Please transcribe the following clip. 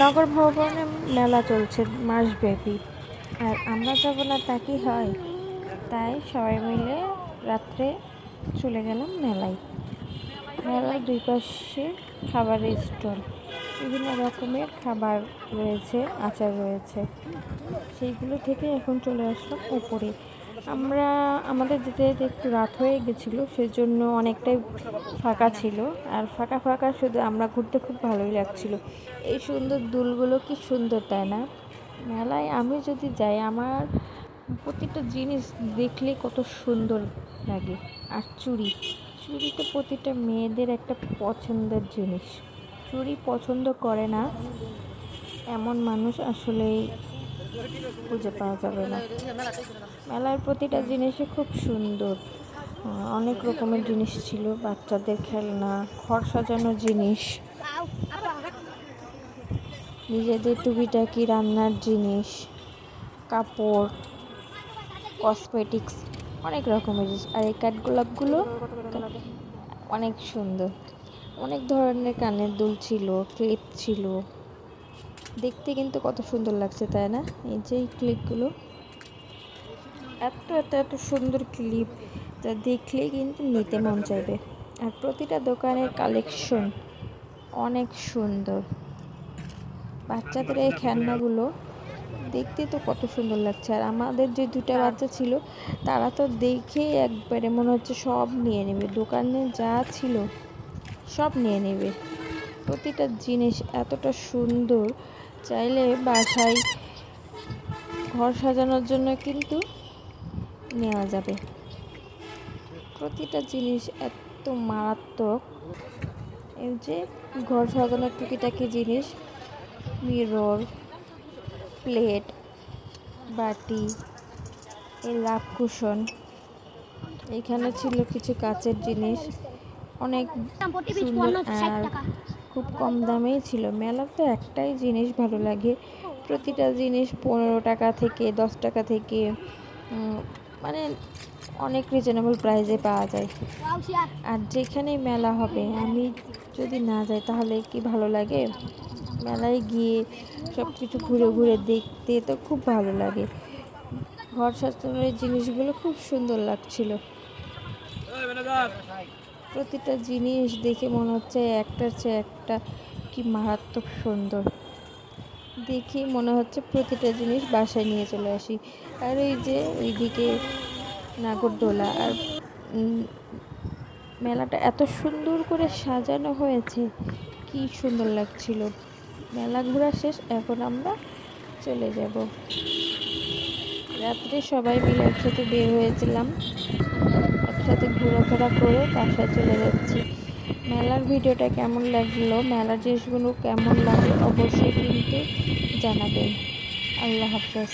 নগর ভবনে মেলা চলছে মাসব্যাপী। আর আমরা যাব না তা কি হয়? তাই সবাই মিলে রাত্রে চলে গেলাম মেলায়। মেলার দুই পাশে খাবারের স্টল। বিভিন্ন রকমের খাবার রয়েছে, আচার রয়েছে। সেইগুলো থেকে এখন চলে আসলাম উপরে। আমরা, আমাদের যেতে যেতে একটু রাত হয়ে গেছিল, সেজন্য অনেকটাই ফাঁকা ছিল। আর ফাঁকা ফাঁকা শুধু আমরা ঘুরতে খুব ভালোই লাগছিল। এই সুন্দর দুলগুলো কি সুন্দর, তাই না? মেলায় আমি যদি যাই, আমার প্রতিটা জিনিস দেখলে কত সুন্দর লাগে। আর চুড়ি চুড়ি তো প্রতিটা মেয়েদের একটা পছন্দের জিনিস। চুড়ি পছন্দ করে না এমন মানুষ আসলেই খুঁজে পাওয়া যাবে না। মেলার প্রতিটা জিনিসই খুব সুন্দর। অনেক রকমের জিনিস ছিল, বাচ্চাদের খেলনা, ঘর সাজানোর জিনিস। নিজেদের টুকিটাকি রান্নার জিনিস, কাপড় কসমেটিক্স অনেক রকমের জিনিস। আর এই কাঠগোলাপগুলো অনেক সুন্দর। অনেক ধরনের কানের দুল ছিল, ক্লিপ ছিল। দেখতে কিন্তু কত সুন্দর লাগছে, তাই না? এই যে এই ক্লিপগুলো এত এত এত সুন্দর ক্লিপ যা দেখলেই কিন্তু নিতে মন চাইবে। আর প্রতিটা দোকানের কালেকশন অনেক সুন্দর। বাচ্চাদের এই খেলনাগুলো দেখতে তো কত সুন্দর লাগছে। আর আমাদের যে দুটা বাচ্চা ছিল, তারা তো দেখেই একবারে মনে হচ্ছে সব নিয়ে নেবে। দোকানে যা ছিল, সব নিয়ে নেবে। প্রতিটা জিনিস এতটা সুন্দর। চাইলে বাসায় ঘর সাজানোর জন্য কিন্তু নেওয়া যাবে। প্রতিটা জিনিস এত মারাত্মক। এই যে ঘর সাজানোর টুকিটাকি জিনিস মিরর প্লেট বাটি এই লাভ কুশন এখানে ছিল কিছু কাচের জিনিস অনেক সুন্দর আর খুব কম দামেই ছিল। মেলাতে একটাই জিনিস ভালো লাগে। প্রতিটা জিনিস পনেরো টাকা থেকে, দশ টাকা থেকে মানে অনেক রিজনেবল প্রাইসে পাওয়া যায়। আর যেখানেই মেলা হবে, আমি যদি না যাই তাহলে কি ভালো লাগে? মেলায় গিয়ে সব কিছু ঘুরে ঘুরে দেখতে তো খুব ভালো লাগে। ঘর সাজানোর জিনিসগুলো খুব সুন্দর লাগছিল। প্রতিটা জিনিস দেখে মনে হচ্ছে একটার চেয়ে একটা কি মারাত্মক সুন্দর। দেখি মনে হচ্ছে প্রতিটা জিনিস বাসায় নিয়ে চলে আসি। আর এই যে ওইদিকে নাগরদোলা আর মেলাটা এত সুন্দর করে সাজানো হয়েছে, কি সুন্দর লাগছিল। মেলা ঘোরা শেষ, এখন আমরা চলে যাব। রাত্রে সবাই মিলে একসাথে বের হয়েছিলাম। একসাথে ঘোরাফেরা করে বাসায় চলে যাচ্ছি। মেলার ভিডিওটা কেমন লাগল, মেলার জিনিসগুলো কেমন লাগে অবশ্যই কিন্তু জানাবেন। আল্লাহ হাফেজ।